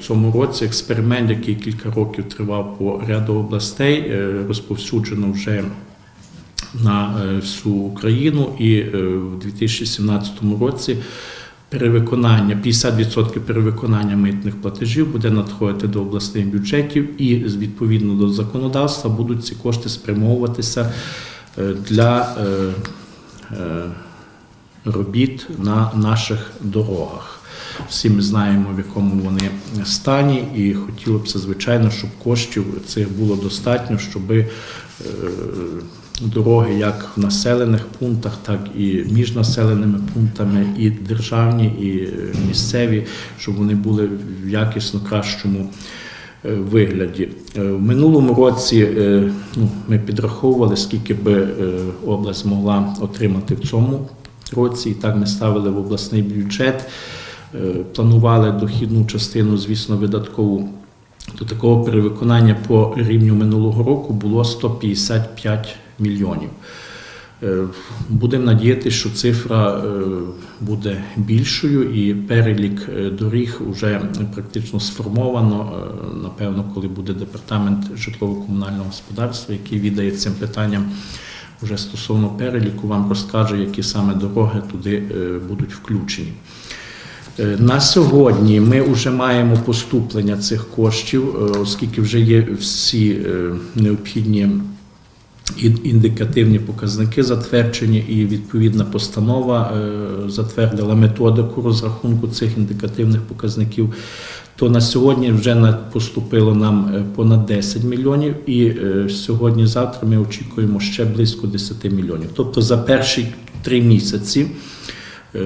цьому році експеримент, який кілька років тривав по ряду областей, е, розповсюджено вже на е, всю Україну, і е, в 2017 році перевиконання 50% перевиконання митних платежів буде надходити до обласних бюджетів, і відповідно до законодавства будуть ці кошти спрямовуватися е, для е, е, робіт на наших дорогах. Всі ми знаємо, в якому вони стані, і хотілося б, звичайно, щоб коштів цих було достатньо, щоб е, дороги як в населених пунктах, так і між населеними пунктами, і державні, і місцеві, щоб вони були в якісно кращому е, вигляді. Е, В минулому році ну, ми підраховували, скільки би область могла отримати в цьому році, і так ми ставили в обласний бюджет. Е, Планували дохідну частину, звісно, видаткову. До такого перевиконання по рівню минулого року було 155 мільйонів. Е, Будемо надіятися, що цифра е, буде більшою, і перелік доріг вже практично сформовано. Напевно, коли буде департамент житлово-комунального господарства, який віддає цим питанням вже стосовно переліку, вам розкаже, які саме дороги туди е, будуть включені. Е, На сьогодні ми вже маємо поступлення цих коштів, е, оскільки вже є всі необхідні індикативні показники затверджені, і відповідна постанова затвердила методику розрахунку цих індикативних показників. То на сьогодні вже поступило нам е, понад 10 мільйонів, і е, сьогодні-завтра ми очікуємо ще близько 10 мільйонів. Тобто за перші три місяці. Е,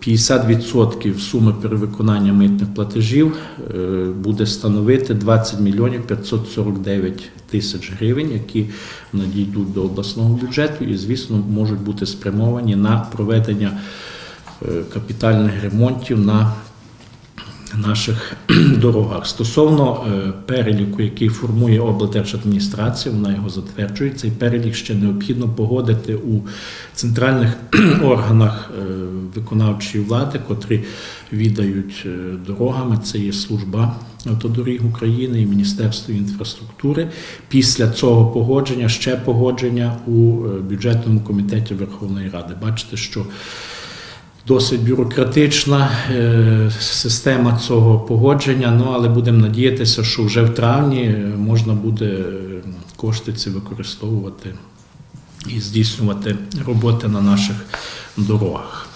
50% суми перевиконання митних платежів е, буде становити 20 мільйонів 549 тисяч гривень, які надійдуть до обласного бюджету і, звісно, можуть бути спрямовані на проведення е, капітальних ремонтів на наших дорогах. Стосовно е, переліку, який формує облдержадміністрація, вона його затверджує. Цей перелік ще необхідно погодити у центральних органах е, виконавчої влади, котрі віддають е, дорогами. Це є служба автодоріг України і Міністерство інфраструктури. Після цього погодження ще погодження у бюджетному комітеті Верховної Ради. Бачите, що Досить бюрократична е, система цього погодження, ну але будемо надіятися, що вже в травні е, можна буде е, кошти ці використовувати і здійснювати роботи на наших дорогах.